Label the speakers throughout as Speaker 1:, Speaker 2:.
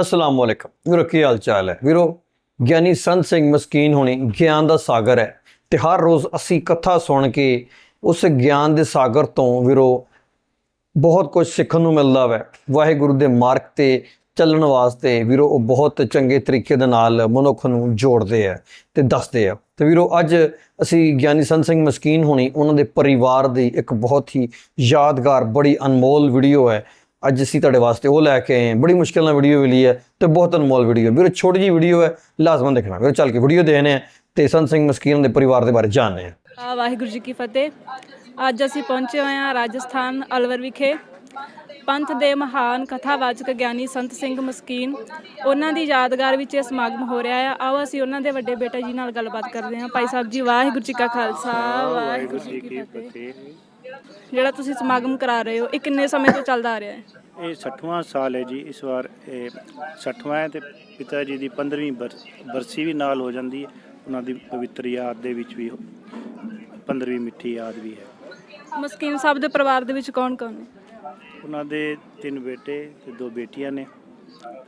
Speaker 1: ਅਸਲਾਮ ਵਾਲੇਕਮ ਵੀਰੋ, ਕੀ ਹਾਲ ਚਾਲ ਹੈ? ਵੀਰੋ, ਗਿਆਨੀ ਸੰਤ ਸਿੰਘ ਮਸਕੀਨ ਹੋਣੀ ਗਿਆਨ ਦਾ ਸਾਗਰ ਹੈ ਤੇ ਹਰ ਰੋਜ਼ ਅਸੀਂ ਕਥਾ ਸੁਣ ਕੇ ਉਸ ਗਿਆਨ ਦੇ ਸਾਗਰ ਤੋਂ ਵੀਰੋ, ਬਹੁਤ ਕੁਝ ਸਿੱਖਣ ਨੂੰ ਮਿਲਦਾ ਵੈ। ਵਾਹਿਗੁਰੂ ਦੇ ਮਾਰਗ ਤੇ ਚੱਲਣ ਵਾਸਤੇ ਵੀਰੋ, ਉਹ ਬਹੁਤ ਚੰਗੇ ਤਰੀਕੇ ਦੇ ਨਾਲ ਮਨੁੱਖ ਨੂੰ ਜੋੜਦੇ ਆ ਤੇ ਦੱਸਦੇ ਆ। ਤੇ ਵੀਰੋ, ਅੱਜ ਅਸੀਂ ਗਿਆਨੀ ਸੰਤ ਸਿੰਘ ਮਸਕੀਨ ਹੋਣੀ, ਉਹਨਾਂ ਦੇ ਪਰਿਵਾਰ ਦੀ ਇੱਕ ਬਹੁਤ ਹੀ ਯਾਦਗਾਰ, ਬੜੀ ਅਨਮੋਲ ਵੀਡੀਓ ਹੈ। ਅੱਜ ਅਸੀਂ ਤੁਹਾਡੇ ਵਾਸਤੇ ਉਹ ਲੈ ਕੇ ਆਏ ਹਾਂ। ਬੜੀ ਮੁਸ਼ਕਿਲ ਨਾਲ ਵੀਡੀਓ ਮਿਲੀ ਹੈ ਤੇ ਬਹੁਤ ਅਨਮੋਲ ਵੀਡੀਓ ਵੀਰੋ, ਛੋਟੀ ਜੀ ਵੀਡੀਓ ਹੈ, ਲਾਜ਼ਮਨ ਦੇਖਣਾ। ਵੀਰੋ, ਚੱਲ ਕੇ ਵੀਡੀਓ ਦੇਖਨੇ ਆ ਤੇ ਸੰਤ ਸਿੰਘ ਮਸਕੀਨ ਦੇ ਪਰਿਵਾਰ ਦੇ ਬਾਰੇ ਜਾਣਦੇ ਆ
Speaker 2: ਆ ਵਾਹਿਗੁਰੂ ਜੀ ਕੀ ਫਤਿਹ। ਅੱਜ ਅਸੀਂ ਪਹੁੰਚੇ ਹੋਏ ਹਾਂ ਰਾਜਸਥਾਨ ਅਲਵਰ ਵਿਖੇ। ਪੰਥ ਦੇ ਮਹਾਨ ਕਥਾਵਾਚਕ ਗਿਆਨੀ ਸੰਤ ਸਿੰਘ ਮਸਕੀਨ, ਉਹਨਾਂ ਦੀ ਯਾਦਗਾਰ ਵਿੱਚ ਇਹ ਸਮਾਗਮ ਹੋ ਰਿਹਾ ਹੈ। ਆਓ ਅਸੀਂ ਉਹਨਾਂ ਦੇ ਵੱਡੇ ਬੇਟਾ ਜੀ ਨਾਲ ਗੱਲਬਾਤ ਕਰਦੇ ਹਾਂ। ਭਾਈ ਸਾਹਿਬ ਜੀ, ਵਾਹਿਗੁਰੂ ਜੀ ਕਾ ਖਾਲਸਾ, ਵਾਹਿਗੁਰੂ ਜੀ ਕੀ ਫਤਿਹ। ਜਿਹੜਾ ਤੁਸੀਂ ਸਮਾਗਮ ਕਰਾ ਰਹੇ ਹੋ ਇਹ ਕਿੰਨੇ ਸਮੇਂ ਤੋਂ ਚੱਲਦਾ ਆ ਰਿਹਾ ਹੈ?
Speaker 3: ਇਹ 60ਵਾਂ ਸਾਲ ਹੈ ਜੀ ਇਸ ਵਾਰ ਇਹ 60ਵਾਂ ਹੈ ਤੇ ਪਿਤਾ ਜੀ ਦੀ 15ਵੀਂ ਬਰ- ਬਰਸੀ ਵੀ ਨਾਲ ਹੋ ਜਾਂਦੀ ਹੈ ਉਹਨਾਂ ਦੀ ਪਵਿੱਤਰ ਯਾਦ ਦੇ ਵਿੱਚ ਵੀ 15ਵੀਂ ਮਿੱਠੀ ਯਾਦ ਵੀ ਹੈ।
Speaker 2: ਮਸਕੀਨ ਸਾਹਿਬ ਦੇ ਪਰਿਵਾਰ ਦੇ ਵਿੱਚ ਕੌਣ ਕੌਣ ਨੇ?
Speaker 3: ਉਹਨਾਂ ਦੇ ਤਿੰਨ ਬੇਟੇ ਤੇ ਦੋ ਬੇਟੀਆਂ ਨੇ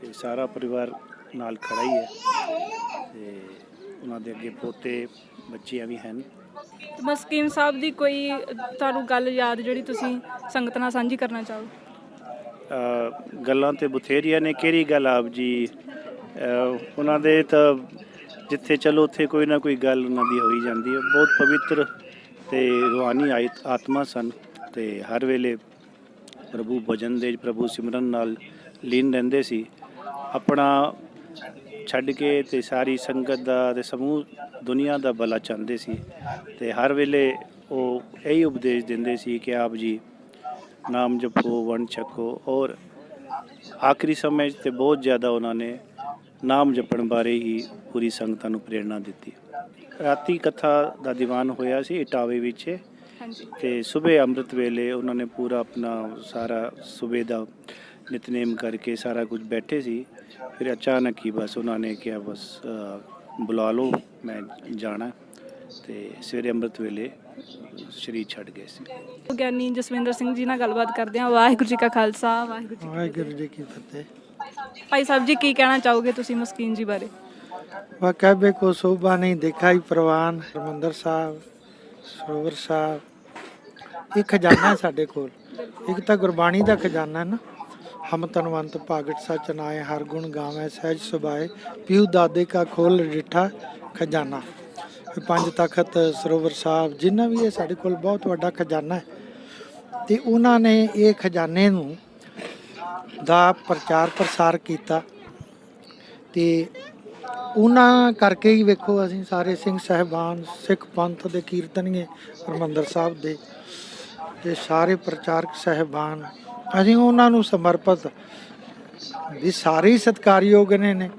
Speaker 3: ਤੇ ਸਾਰਾ ਪਰਿਵਾਰ ਨਾਲ ਖੜਾ ਹੀ ਹੈ ਤੇ ਉਹਨਾਂ ਦੇ ਅੱਗੇ ਪੋਤੇ ਬੱਚੀਆਂ ਵੀ ਹਨ।
Speaker 2: ਮਸਕੀਨ ਸਾਹਿਬ ਦੀ ਕੋਈ ਤੁਹਾਨੂੰ ਗੱਲ ਯਾਦ ਜਿਹੜੀ ਤੁਸੀਂ ਸੰਗਤ ਨਾਲ ਸਾਂਝੀ ਕਰਨਾ ਚਾਹੋ?
Speaker 3: ਗੱਲਾਂ ਤੇ ਬਥੇਰੀਆਂ ਨੇ, ਕਿਹੜੀ ਗੱਲ ਆਪ ਜੀ? ਉਹਨਾਂ ਦੇ ਤਾਂ ਜਿੱਥੇ ਚਲੋ, ਉੱਥੇ ਕੋਈ ਨਾ ਕੋਈ ਗੱਲ ਉਹਨਾਂ ਦੀ ਹੋਈ ਜਾਂਦੀ ਹੈ। ਬਹੁਤ ਪਵਿੱਤਰ ਤੇ ਰੂਹਾਨੀ ਆਇਤ- ਆਤਮਾ ਸਨ ਤੇ ਹਰ ਵੇਲੇ ਪ੍ਰਭੂ ਭਜਨ ਦੇ ਪ੍ਰਭੂ ਸਿਮਰਨ ਨਾਲ ਲੀਨ ਰਹਿੰਦੇ ਸੀ। ਆਪਣਾ ਛੱਡ ਕੇ ਤੇ ਸਾਰੀ ਸੰਗਤ ਦਾ ਤੇ ਸਮੂਹ ਦੁਨੀਆ ਦਾ ਭਲਾ ਚਾਹੁੰਦੇ ਸੀ ਤੇ ਹਰ ਵੇਲੇ ਉਹ ਇਹੀ ਉਪਦੇਸ਼ ਦਿੰਦੇ ਸੀ ਕਿ ਆਪ ਜੀ ਨਾਮ ਜਪੋ ਵੰਡ ਛਕੋ ਔਰ ਆਖਰੀ ਸਮੇਂ ਤੇ ਬਹੁਤ ਜ਼ਿਆਦਾ ਉਹਨਾਂ ਨੇ ਨਾਮ ਜਪਣ ਬਾਰੇ ਹੀ ਪੂਰੀ ਸੰਗਤਾਂ ਨੂੰ ਪ੍ਰੇਰਣਾ ਦਿੱਤੀ। ਰਾਤੀ ਕਥਾ ਦਾ ਦੀਵਾਨ ਹੋਇਆ ਸੀ ਇਟਾਵੇ ਵਿੱਚ ਤੇ ਸਵੇਰ ਅੰਮ੍ਰਿਤ ਵੇਲੇ ਉਹਨਾਂ ਨੇ ਪੂਰਾ ਆਪਣਾ ਸਾਰਾ ਸਵੇਰ ਦਾ ਨਿਤਨੇਮ ਕਰਕੇ ਸਾਰਾ ਕੁਝ ਬੈਠੇ ਸੀ। ਫਿਰ ਅਚਾਨਕ ਹੀ ਬਸ ਉਹਨਾਂ ਨੇ ਕਿਹਾ ਬਸ ਬੁਲਾ ਲਓ ਮੈਂ ਜਾਣਾ ਤੇ ਸਵੇਰੇ ਅੰਮ੍ਰਿਤ ਵੇਲੇ ਸ਼ਰੀਰ ਛੱਡ ਗਏ ਸੀ।
Speaker 2: ਗਿਆਨੀ ਜਸਵਿੰਦਰ ਸਿੰਘ ਜੀ ਨਾਲ ਗੱਲਬਾਤ ਕਰਦੇ ਹਾਂ। ਵਾਹਿਗੁਰੂ ਜੀ ਕਾ ਖਾਲਸਾ ਵਾਹਿਗੁਰੂ ਜੀ
Speaker 4: ਵਾਹਿਗੁਰੂ ਜੀ ਕੀ ਫਤਿਹ।
Speaker 2: ਭਾਈ ਸਾਹਿਬ ਜੀ ਕੀ ਕਹਿਣਾ ਚਾਹੋਗੇ ਤੁਸੀਂ ਮਸਕੀਨ ਜੀ ਬਾਰੇ?
Speaker 4: ਵਾ ਕਹਿਬੇ ਕੋ ਸੋਭਾ ਨਹੀਂ ਦਿਖਾਈ ਪ੍ਰਵਾਨ। ਹਰਮੰਦਰ ਸਾਹਿਬ ਸਰੋਵਰ ਸਾਹਿਬ ਇਹ ਖਜ਼ਾਨਾ ਸਾਡੇ ਕੋਲ। ਇੱਕ ਤਾਂ ਗੁਰਬਾਣੀ ਦਾ ਖਜ਼ਾਨਾ ਹੈ ਨਾ। ਹਮ ਤਨਵੰਤ ਭਾਗਟ ਸਚ ਨਾਏ ਹਰ ਗੁਣ ਗਾਵੇਂ, ਸਹਿਜ ਸੁਭਾਏ, ਪਿਉ ਦਾਦੇ ਕਾ ਖੋਲ ਡਿਠਾ ਖਜ਼ਾਨਾ। ਪੰਜ ਤਖਤ ਸਰੋਵਰ ਸਾਹਿਬ, ਜਿੰਨਾ ਵੀ ਇਹ ਸਾਡੇ ਕੋਲ ਬਹੁਤ ਵੱਡਾ ਖਜ਼ਾਨਾ ਹੈ, ਤੇ ਉਹਨਾਂ ਨੇ ਇਹ ਖਜ਼ਾਨੇ ਨੂੰ ਦਾ ਪ੍ਰਚਾਰ ਪ੍ਰਸਾਰ ਕੀਤਾ। ਤੇ ਉਹਨਾਂ ਕਰਕੇ ਹੀ ਵੇਖੋ ਅਸੀਂ ਸਾਰੇ ਸਿੰਘ ਸਹਿਬਾਨ, ਸਿੱਖ ਪੰਥ ਦੇ ਕੀਰਤਨੀਏ ਹਰਮੰਦਰ ਸਾਹਿਬ ਦੇ, ਤੇ ਸਾਰੇ ਪ੍ਰਚਾਰਕ ਸਹਿਬਾਨ ਅਸੀਂ ਉਹਨਾਂ ਨੂੰ ਸਮਰਪਿਤ ਵੀ ਸਾਰੇ ਹੀ ਸਤਿਕਾਰਯੋਗ ਨੇ ਨੇ।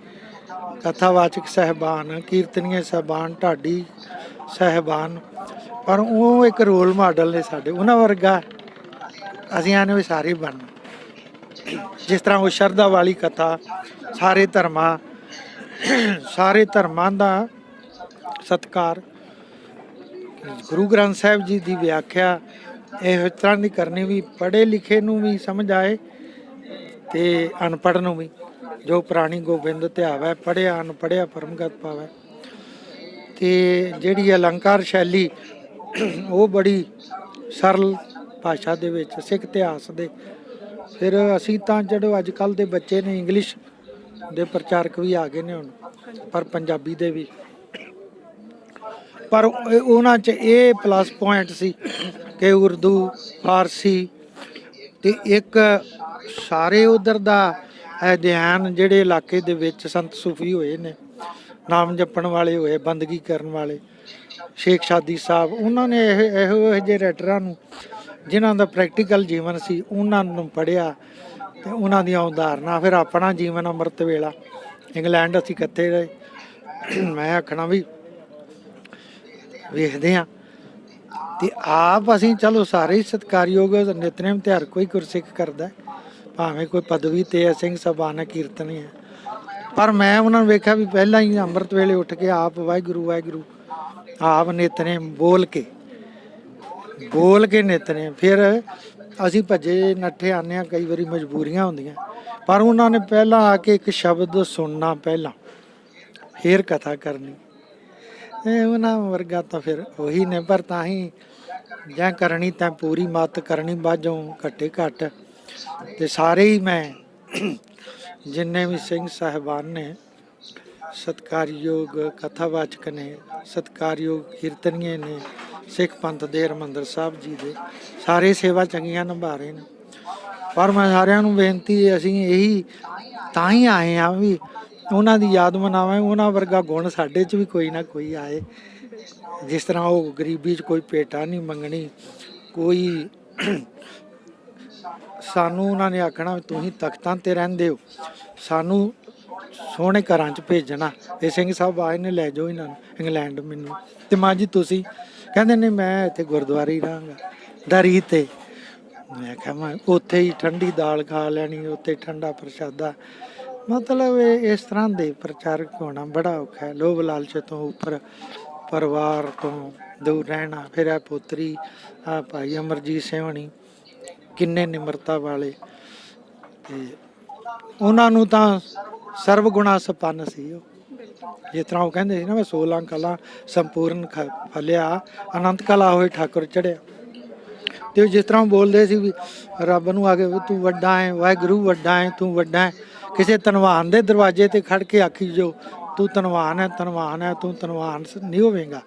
Speaker 4: ਕਥਾਵਾਚਕ ਸਹਿਬਾਨ, ਕੀਰਤਨੀਏ ਸਹਿਬਾਨ, ਢਾਡੀ ਸਹਿਬਾਨ। ਪਰ ਉਹ ਇੱਕ ਰੋਲ ਮਾਡਲ ਨੇ ਸਾਡੇ, ਉਹਨਾਂ ਵਰਗਾ ਅਸੀਂ ਆਨੇ ਵੀ ਸਾਰੇ ਬਣਨਾ। ਜਿਸ ਤਰ੍ਹਾਂ ਉਹ ਸ਼ਰਧਾ ਵਾਲੀ ਕਥਾ, ਸਾਰੇ ਧਰਮਾਂ ਸਾਰੇ ਧਰਮਾਂ ਦਾ ਸਤਕਾਰ। ਗੁਰੂ ਗ੍ਰੰਥ ਸਾਹਿਬ ਜੀ ਦੀ ਵਿਆਖਿਆ ਇਹ ਤਰ੍ਹਾਂ ਦੀ ਕਰਨੀ ਵੀ, ਪੜ੍ਹੇ ਲਿਖੇ ਨੂੰ ਵੀ ਸਮਝ ਆਏ ਤੇ ਅਨਪੜ੍ਹ ਨੂੰ ਵੀ, ਜੋ ਪ੍ਰਾਣੀ ਗੋਬਿੰਦ ਧਿਆਵੈ ਪੜ੍ਹਿਆ, ਅਨਪੜ੍ਹਿਆ, ਪਰਮਗਤ ਪਾਵੈ ਤੇ ਜਿਹੜੀ ਅਲੰਕਾਰ ਸ਼ੈਲੀ, ਉਹ ਬੜੀ ਸਰਲ ਭਾਸ਼ਾ ਦੇ ਵਿੱਚ, ਸਿੱਖ ਇਤਿਹਾਸ ਦੇ। ਫਿਰ ਅਸੀਂ ਤਾਂ ਜਿਹੜੇ ਅੱਜ ਕੱਲ ਦੇ ਬੱਚੇ ਨੇ ਇੰਗਲਿਸ਼ ਦੇ ਪ੍ਰਚਾਰਕ ਵੀ ਆ ਗਏ ਨੇ ਹੁਣ, ਪਰ ਪੰਜਾਬੀ ਦੇ ਵੀ। ਪਰ ਉਹਨਾਂ 'ਚ ਇਹ ਪਲੱਸ ਪੁਆਇੰਟ ਸੀ ਕਿ ਉਰਦੂ, ਫਾਰਸੀ ਤੇ ਇੱਕ ਸਾਰੇ ਉਧਰ ਦਾ ਅਧਿਐਨ ਜਿਹੜੇ ਇਲਾਕੇ ਦੇ ਵਿੱਚ ਸੰਤ ਸੂਫੀ ਹੋਏ ਨੇ, ਨਾਮ ਜਪਣ ਵਾਲੇ ਹੋਏ, ਬੰਦਗੀ ਕਰਨ ਵਾਲੇ, ਸ਼ੇਖ ਸ਼ਾਦੀ ਸਾਹਿਬ, ਉਹਨਾਂ ਨੇ ਇਹੋ ਇਹੋ ਜਿਹੇ ਰਾਈਟਰਾਂ ਨੂੰ ਜਿਨ੍ਹਾਂ ਦਾ ਪ੍ਰੈਕਟੀਕਲ ਜੀਵਨ ਸੀ, ਉਹਨਾਂ ਨੂੰ ਪੜਿਆ ਤੇ ਉਹਨਾਂ ਦੀਆਂ ਉਦਾਹਰਨਾਂ, ਫਿਰ ਆਪਣਾ ਜੀਵਨ ਅੰਮ੍ਰਿਤ ਵੇਲਾ, ਇੰਗਲੈਂਡ ਅਸੀਂ ਇਕੱਠੇ ਰਹੇ। ਮੈਂ ਆਖਣਾ ਵੀ ਵੇਖਦੇ ਆ ਤੇ ਆਪ ਅਸੀਂ ਚਲੋ ਸਾਰੇ ਹੀ ਸਤਿਕਾਰਯੋਗ ਨਿਤਨੇਮ ਤੇ ਹਰ ਕੋਈ ਗੁਰਸਿੱਖ ਕਰਦਾ ਭਾਵੇਂ ਕੋਈ ਪਦਵੀ ਤੇ ਹੈ, ਸਿੰਘ ਸਭਾਨ ਕੀਰਤਨੀ ਹੈ ਪਰ ਮੈਂ ਉਹਨਾਂ ਨੂੰ ਵੇਖਿਆ ਵੀ ਪਹਿਲਾਂ ਹੀ ਅੰਮ੍ਰਿਤ ਵੇਲੇ ਉੱਠ ਕੇ ਆਪ ਵਾਹਿਗੁਰੂ ਵਾਹਿਗੁਰੂ, ਆਪ ਨਿਤਨੇਮ ਬੋਲ ਕੇ ਬੋਲ ਕੇ ਨਿਤਨੇਮ। ਫਿਰ ਅਸੀਂ ਭੱਜੇ, ਨੱਠੇ ਆਨੇ ਆ ਕਈ ਵਾਰੀ ਮਜਬੂਰੀਆਂ ਹੁੰਦੀਆਂ। ਪਰ ਉਹਨਾਂ ਨੇ ਪਹਿਲਾਂ ਆ ਕੇ ਇੱਕ ਸ਼ਬਦ ਸੁਣਨਾ ਪਹਿਲਾਂ, ਫੇਰ ਕਥਾ ਕਰਨੀ। ਇਹ ਉਹਨਾਂ ਵਰਗਾ ਤਾਂ ਫਿਰ ਉਹੀ ਨੇ, ਪਰ ਤਾਂ ਹੀ ਜਾਂ ਕਰਨੀ ਤਾਂ ਪੂਰੀ ਮਤ ਕਰਨੀ ਬਾਝੋਂ ਘੱਟੇ ਘੱਟ। ਤੇ ਸਾਰੇ ਹੀ ਮੈਂ ਜਿੰਨੇ ਵੀ ਸਿੰਘ ਸਾਹਿਬਾਨ ਨੇ, ਸਤਕਾਰਯੋਗ ਕਥਾਵਾਚਕ ਨੇ, ਸਤਕਾਰਯੋਗ ਕੀਰਤਨੀਏ ਨੇ, ਸਿੱਖ ਪੰਥ ਦੇ ਹਰਿਮੰਦਰ ਸਾਹਿਬ ਜੀ ਦੇ, ਸਾਰੇ ਸੇਵਾ ਚੰਗੀਆਂ ਨਿਭਾ ਰਹੇ ਨੇ। ਪਰ ਮੈਂ ਸਾਰਿਆਂ ਨੂੰ ਬੇਨਤੀ ਹੈ, ਅਸੀਂ ਇਹੀ ਤਾਂ ਹੀ ਆਏ ਆ ਵੀ ਉਹਨਾਂ ਦੀ ਯਾਦ ਮਨਾਵਾਂ ਉਹਨਾਂ ਵਰਗਾ ਗੁਣ ਸਾਡੇ 'ਚ ਵੀ ਕੋਈ ਨਾ ਕੋਈ ਆਏ। ਜਿਸ ਤਰ੍ਹਾਂ ਉਹ ਗਰੀਬੀ 'ਚ ਕੋਈ ਭੇਟਾ ਨਹੀਂ ਮੰਗਣੀ, ਕੋਈ ਸਾਨੂੰ ਉਹਨਾਂ ਨੇ ਆਖਣਾ ਤੁਸੀਂ ਤਖਤਾਂ ਤੇ ਰਹਿੰਦੇ ਹੋ, ਸਾਨੂੰ ਸੋਹਣੇ ਘਰਾਂ 'ਚ ਭੇਜਣਾ। ਇਹ ਸਿੰਘ ਸਾਹਿਬ ਆਏ ਨੇ, ਲੈ ਜਾਓ ਇਹਨਾਂ ਨੂੰ, ਇੰਗਲੈਂਡ ਮੈਨੂੰ। ਤੇ ਮਾਂ ਜੀ ਤੁਸੀਂ, ਕਹਿੰਦੇ ਨੇ ਮੈਂ ਇੱਥੇ ਗੁਰਦੁਆਰੇ ਹੀ ਰਹਾਂਗਾ, ਦਰੀ ਤੇ। ਮੈਂ ਕਿਹਾ ਮੈਂ ਉੱਥੇ ਹੀ ਠੰਡੀ ਦਾਲ ਖਾ ਲੈਣੀ, ਉੱਥੇ ਠੰਡਾ ਪ੍ਰਸ਼ਾਦਾ। ਮਤਲਬ ਇਹ ਇਸ ਤਰ੍ਹਾਂ ਦੇ ਪ੍ਰਚਾਰਕ ਹੋਣਾ ਬੜਾ ਔਖਾ ਹੈ। ਲੋਭ ਲਾਲਚ ਤੋਂ ਉੱਪਰ ਪਰਿਵਾਰ ਤੋਂ ਦੂਰ ਰਹਿਣਾ, ਫਿਰ ਇਹ ਪੋਤਰੀ ਆ ਭਾਈ ਅਮਰਜੀਤ ਸੇਵਣੀ ਕਿੰਨੇ ਨਿਮਰਤਾ ਵਾਲੇ। ਤੇ ਉਹਨਾਂ ਨੂੰ ਤਾਂ ਸਰਵ ਗੁਣਾ ਸੰਪੰਨ ਸੀ ਉਹ। ਜਿਸ ਤਰ੍ਹਾਂ ਉਹ ਕਹਿੰਦੇ ਸੀ ਨਾ, ਮੈਂ 16 ਕਲਾ ਸੰਪੂਰਨ ਖ- ਫਲਿਆ, ਅਨੰਤ ਕਲਾ ਹੋਏ ਠਾਕੁਰ ਚੜਿਆ ਤੇ ਉਹ ਜਿਸ ਤਰ੍ਹਾਂ ਬੋਲਦੇ ਸੀ ਵੀ, ਰੱਬ ਨੂੰ ਆਗੇ ਵੀ ਤੂੰ ਵੱਡਾ ਹੈ, ਵਾਹਿਗੁਰੂ ਵੱਡਾ ਹੈ, ਤੂੰ ਵੱਡਾ ਹੈ। ਕਿਸੇ ਧਨਵਾਨ ਦੇ ਦਰਵਾਜ਼ੇ ਤੇ ਖੜ ਕੇ ਆਖੀ ਜੋ, ਤੂੰ ਧਨਵਾਨ ਹੈ ਧਨਵਾਨ ਹੈ, ਤੂੰ ਧਨਵਾਨ ਨਹੀਂ ਹੋਵੇਂਗਾ।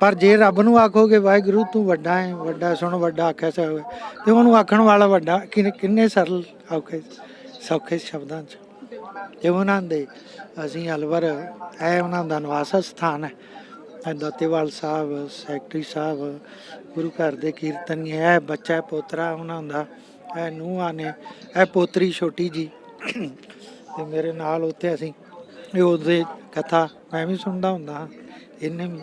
Speaker 4: ਪਰ ਜੇ ਰੱਬ ਨੂੰ ਆਖੋਗੇ, ਵਾਹਿਗੁਰੂ, ਤੂੰ ਵੱਡਾ ਹੈ, ਵੱਡਾ, ਸੁਣ, ਵੱਡਾ, ਆਖਿਆ ਸੋ ਤੇ ਉਹਨੂੰ ਆਖਣ ਵਾਲਾ ਵੱਡਾ ਕਿੰਨੇ ਕਿੰਨੇ ਸਰਲ, ਔਖੇ, ਸੌਖੇ ਸ਼ਬਦਾਂ 'ਚ। ਤੇ ਉਹਨਾਂ ਦੇ, ਅਸੀਂ ਅਲਵਰ, ਇਹ ਉਹਨਾਂ ਦਾ ਨਿਵਾਸ ਸਥਾਨ ਹੈ। ਇਹ ਦਾਤੇਵਾਲ ਸਾਹਿਬ, ਸੈਕਟਰੀ ਸਾਹਿਬ, ਗੁਰੂ ਘਰ ਦੇ ਕੀਰਤਨੀ ਹੈ ਬੱਚਾ ਪੋਤਰਾ, ਉਹਨਾਂ ਦਾ, ਇਹ ਨੂੰਹਾਂ ਨੇ, ਇਹ ਪੋਤਰੀ ਛੋਟੀ ਜੀ ਤੇ ਮੇਰੇ ਨਾਲ ਉੱਥੇ ਅਸੀਂ ਇਹ ਉਹਦੇ ਕਥਾ ਮੈਂ ਵੀ ਸੁਣਦਾ ਹੁੰਦਾ ਹਾਂ, ਇਹਨੇ ਵੀ।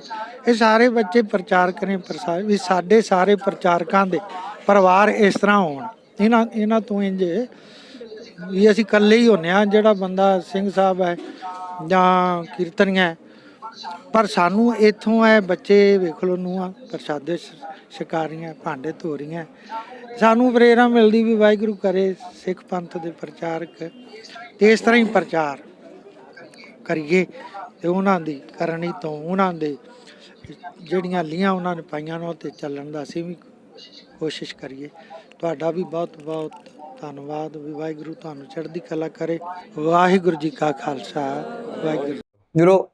Speaker 4: ਇਹ ਸਾਰੇ ਬੱਚੇ ਪ੍ਰਚਾਰਕ ਨੇ ਪ੍ਰਸਾਰ ਵੀ ਸਾਡੇ ਸਾਰੇ ਪ੍ਰਚਾਰਕਾਂ ਦੇ ਪਰਿਵਾਰ ਇਸ ਤਰ੍ਹਾਂ ਹੋਣ। ਇਹਨਾਂ ਇਹਨਾਂ ਤੋਂ ਇੰਜ ਵੀ ਅਸੀਂ ਇਕੱਲੇ ਹੀ ਹੁੰਨੇ ਆ ਜਿਹੜਾ ਬੰਦਾ ਸਿੰਘ ਸਾਹਿਬ ਹੈ ਜਾਂ ਕੀਰਤਨੀਆ ਹੈ ਪਰ ਸਾਨੂੰ ਇੱਥੋਂ ਇਹ ਬੱਚੇ ਵੇਖ ਲੋ ਨੂੰਹਾਂ, ਪ੍ਰਸ਼ਾਦੇ ਸ਼- ਸ਼ਿਕਾਰੀਆਂ, ਭਾਂਡੇ ਧੋ ਰਹੀਆਂ ਸਾਨੂੰ ਪ੍ਰੇਰਣਾ ਮਿਲਦੀ ਵੀ ਵਾਹਿਗੁਰੂ ਕਰੇ ਸਿੱਖ ਪੰਥ ਦੇ ਪ੍ਰਚਾਰਕ। ਤੇ ਇਸ ਤਰ੍ਹਾਂ ਹੀ ਪ੍ਰਚਾਰ ਕਰੀਏ ਤੇ ਉਹਨਾਂ ਦੀ ਕਰਨੀ ਤੋਂ ਉਹਨਾਂ ਦੇ ਜਿਹੜੀਆਂ ਲੀਆਂ ਉਹਨਾਂ ਨੇ ਪਾਈਆਂ ਨੇ ਤੇ ਚੱਲਣ ਦਾ ਅਸੀਂ ਵੀ ਕੋਸ਼ਿਸ਼ ਕਰੀਏ। ਤੁਹਾਡਾ ਵੀ ਬਹੁਤ ਬਹੁਤ ਧੰਨਵਾਦ ਵੀ ਵਾਹਿਗੁਰੂ ਤੁਹਾਨੂੰ ਚੜ੍ਹਦੀ ਕਲਾ ਕਰੇ। ਵਾਹਿਗੁਰੂ ਜੀ ਕਾ ਖਾਲਸਾ, ਵਾਹਿਗੁਰੂ
Speaker 1: ਵੀਰੋ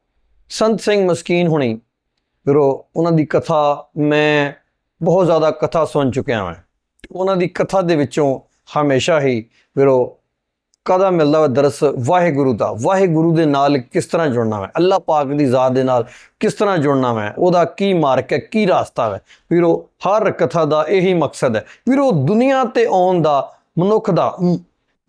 Speaker 1: ਸੰਤ ਸਿੰਘ ਮਸਕੀਨ ਹੁਣੀ, ਵੀਰੋ, ਉਹਨਾਂ ਦੀ ਕਥਾ ਮੈਂ ਬਹੁਤ ਜ਼ਿਆਦਾ ਕਥਾ ਸੁਣ ਚੁੱਕਿਆ ਹਾਂ ਉਹਨਾਂ ਦੀ ਕਥਾ ਦੇ ਵਿੱਚੋਂ ਹਮੇਸ਼ਾ ਹੀ, ਵੀਰੋ, ਕਦਾ ਮਿਲਦਾ ਵਾ ਦਰਸ ਵਾਹਿਗੁਰੂ ਦਾ। ਵਾਹਿਗੁਰੂ ਦੇ ਨਾਲ ਕਿਸ ਤਰ੍ਹਾਂ ਜੁੜਨਾ ਹੈ ਅੱਲਾਹ ਪਾਕ ਦੀ ਜ਼ਾਤ ਦੇ ਨਾਲ ਕਿਸ ਤਰ੍ਹਾਂ ਜੁੜਨਾ ਹੈ ਉਹਦਾ ਕੀ ਮਾਰਗ ਹੈ? ਕੀ ਰਾਸਤਾ ਹੈ ਵੀਰੋ, ਹਰ ਕਥਾ ਦਾ ਇਹੀ ਮਕਸਦ ਹੈ। ਵੀਰੋ, ਦੁਨੀਆ ਤੇ ਆਉਣ ਦਾ ਮਨੁੱਖ ਦਾ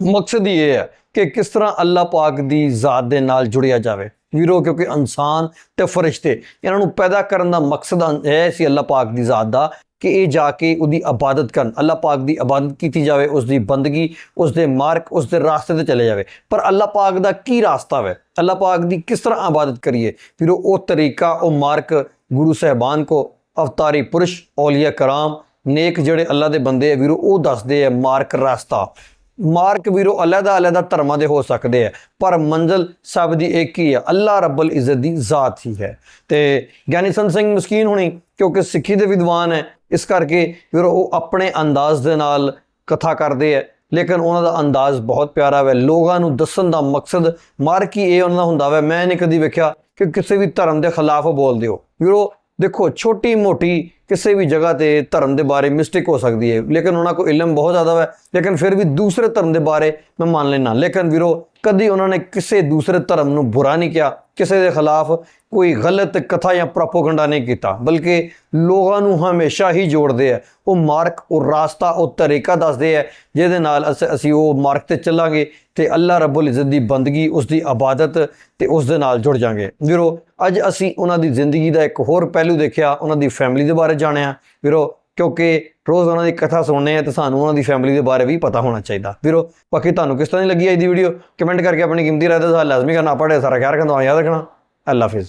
Speaker 1: ਮਕਸਦ ਹੀ ਇਹ ਹੈ ਕਿ ਕਿਸ ਤਰ੍ਹਾਂ ਅੱਲਾਹ ਪਾਕ ਦੀ ਜ਼ਾਤ ਦੇ ਨਾਲ ਜੁੜਿਆ ਜਾਵੇ। ਵੀਰੋ, ਕਿਉਂਕਿ ਇਨਸਾਨ ਤੇ ਫਰਿਸ਼ਤੇ, ਇਹਨਾਂ ਨੂੰ ਪੈਦਾ ਕਰਨ ਦਾ ਮਕਸਦ ਹੈ ਸੀ ਅੱਲਾਹ ਪਾਕ ਦੀ ਜ਼ਾਤ ਦਾ ਕਿ ਇਹ ਜਾ ਕੇ ਉਹਦੀ ਇਬਾਦਤ ਕਰਨ। ਅੱਲਾਹ ਪਾਕ ਦੀ ਇਬਾਦਤ ਕੀਤੀ ਜਾਵੇ ਉਸ ਦੀ ਬੰਦਗੀ ਉਸ ਦੇ ਮਾਰਗ ਉਸ ਦੇ ਰਾਸਤੇ ਤੇ ਚਲੇ ਜਾਵੇ। ਪਰ ਅੱਲਾਹ ਪਾਕ ਦਾ ਕੀ ਰਾਸਤਾ ਹੈ ਅੱਲਾਹ ਪਾਕ ਦੀ ਕਿਸ ਤਰ੍ਹਾਂ ਇਬਾਦਤ ਕਰੀਏ? ਫਿਰ ਉਹ ਤਰੀਕਾ, ਉਹ ਮਾਰਗ ਗੁਰੂ ਸਾਹਿਬਾਨ ਕੋ, ਅਵਤਾਰੀ ਪੁਰਸ਼, ਔਲੀਆ ਕਰਾਮ, ਨੇਕ ਜਿਹੜੇ ਅੱਲਾਹ ਦੇ ਬੰਦੇ ਆ, ਵੀਰੋ, ਉਹ ਦੱਸਦੇ ਆ ਮਾਰਕ ਰਸਤਾ। ਮਾਰਕ ਵੀਰੋ ਅਲੱਗਾ ਅਲੱਗਾ ਧਰਮਾਂ ਦੇ ਹੋ ਸਕਦੇ ਆ, ਪਰ ਮੰਜ਼ਲ ਸਭ ਦੀ ਇੱਕ ਹੀ ਹੈ ਅੱਲਾ ਰੱਬਲ ਇੱਜ਼ਤ ਦੀ ਜ਼ਾਤ ਹੀ ਹੈ। ਤੇ ਗਿਆਨੀ ਸੰਤ ਸਿੰਘ ਮਸਕੀਨ ਹੁਣੀ, ਕਿਉਂਕਿ ਸਿੱਖੀ ਦੇ ਵਿਦਵਾਨ ਹੈ, ਇਸ ਕਰਕੇ ਵੀਰੋ, ਉਹ ਆਪਣੇ ਅੰਦਾਜ਼ ਦੇ ਨਾਲ ਕਥਾ ਕਰਦੇ ਆ, ਲੇਕਿਨ ਉਹਨਾਂ ਦਾ ਅੰਦਾਜ਼ ਬਹੁਤ ਪਿਆਰਾ ਹੈ ਲੋਕਾਂ ਨੂੰ ਦੱਸਣ ਦਾ ਮਕਸਦ, ਮਾਰਕ ਹੀ ਇਹ ਉਹਨਾਂ ਦਾ ਹੁੰਦਾ ਹੈ ਮੈਂ ਨਹੀਂ ਕਦੀ ਵੇਖਿਆ ਕਿ ਕਿਸੇ ਵੀ ਧਰਮ ਦੇ ਖਿਲਾਫ ਬੋਲਦੇ ਹੋ। ਵੀਰੋ, ਦੇਖੋ ਛੋਟੀ ਮੋਟੀ ਕਿਸੇ ਵੀ ਜਗ੍ਹਾ ਤੇ ਧਰਮ ਦੇ ਬਾਰੇ ਮਿਸਟੇਕ ਹੋ ਸਕਦੀ ਹੈ। ਲੇਕਿਨ ਉਹਨਾਂ ਕੋਲ ਇਲਮ ਬਹੁਤ ਜ਼ਿਆਦਾ ਹੈ ਲੇਕਿਨ ਫਿਰ ਵੀ ਦੂਸਰੇ ਧਰਮ ਦੇ ਬਾਰੇ ਮੈਂ ਮੰਨ ਲੈਣਾ ਲੇਕਿਨ ਵੀਰੋ, ਕਦੀ ਉਹਨਾਂ ਨੇ ਕਿਸੇ ਦੂਸਰੇ ਧਰਮ ਨੂੰ ਬੁਰਾ ਨਹੀਂ ਕਿਹਾ। ਕਿਸੇ ਦੇ ਖਿਲਾਫ ਕੋਈ ਗਲਤ ਕਥਾ ਜਾਂ ਪ੍ਰੋਪਗੈਂਡਾ ਨਹੀਂ ਕੀਤਾ। ਬਲਕਿ ਲੋਕਾਂ ਨੂੰ ਹਮੇਸ਼ਾ ਹੀ ਜੋੜਦੇ ਆ। ਉਹ ਮਾਰਕ, ਉਹ ਰਾਸਤਾ, ਉਹ ਤਰੀਕਾ ਦੱਸਦੇ ਆ। ਜਿਹਦੇ ਨਾਲ ਅਸ- ਅਸੀਂ ਉਹ ਮਾਰਕ ਤੇ ਚੱਲਾਂਗੇ ਤੇ ਅੱਲਾ ਰੱਬੁਲ ਇੱਜ਼ਤ ਦੀ ਬੰਦਗੀ, ਉਸ ਦੀ ਇਬਾਦਤ ਤੇ ਉਸ ਦੇ ਨਾਲ ਜੁੜ ਜਾਾਂਗੇ। ਵੀਰੋ, ਅੱਜ ਅਸੀਂ ਉਹਨਾਂ ਦੀ ਜ਼ਿੰਦਗੀ ਦਾ ਇੱਕ ਹੋਰ ਪਹਿਲੂ ਦੇਖਿਆ। ਉਹਨਾਂ ਦੀ ਫੈਮਿਲੀ ਦੇ ਬਾਰੇ ਜਾਣਿਆ। ਵੀਰੋ, ਕਿਉਂਕਿ ਰੋਜ਼ ਉਹਨਾਂ ਦੀ ਕਥਾ ਸੁਣਨੇ ਆ, ਤੇ ਸਾਨੂੰ ਉਹਨਾਂ ਦੀ ਫੈਮਿਲੀ ਦੇ ਬਾਰੇ ਵੀ ਪਤਾ ਹੋਣਾ ਚਾਹੀਦਾ। ਵੀਰੋ, ਬਾਕੀ ਤੁਹਾਨੂੰ ਕਿਸ ਤਰ੍ਹਾਂ ਦੀ ਲੱਗੀ ਅੱਜ ਦੀ ਵੀਡੀਓ ਕਮੈਂਟ ਕਰਕੇ ਆਪਣੀ ਕੀਮਤੀ ਰਾਏ ਦਾ ਸਵਾਲ ਲਾਜ਼ਮੀ ਕਰਨਾ ਪੜੇ ਸਾਰਾ ਖਿਆਲ ਰੱਖਣਾ ਦੁਆ ਯਾਦ ਰੱਖਣਾ। ਅੱਲਾ ਹਾਫਿਜ਼।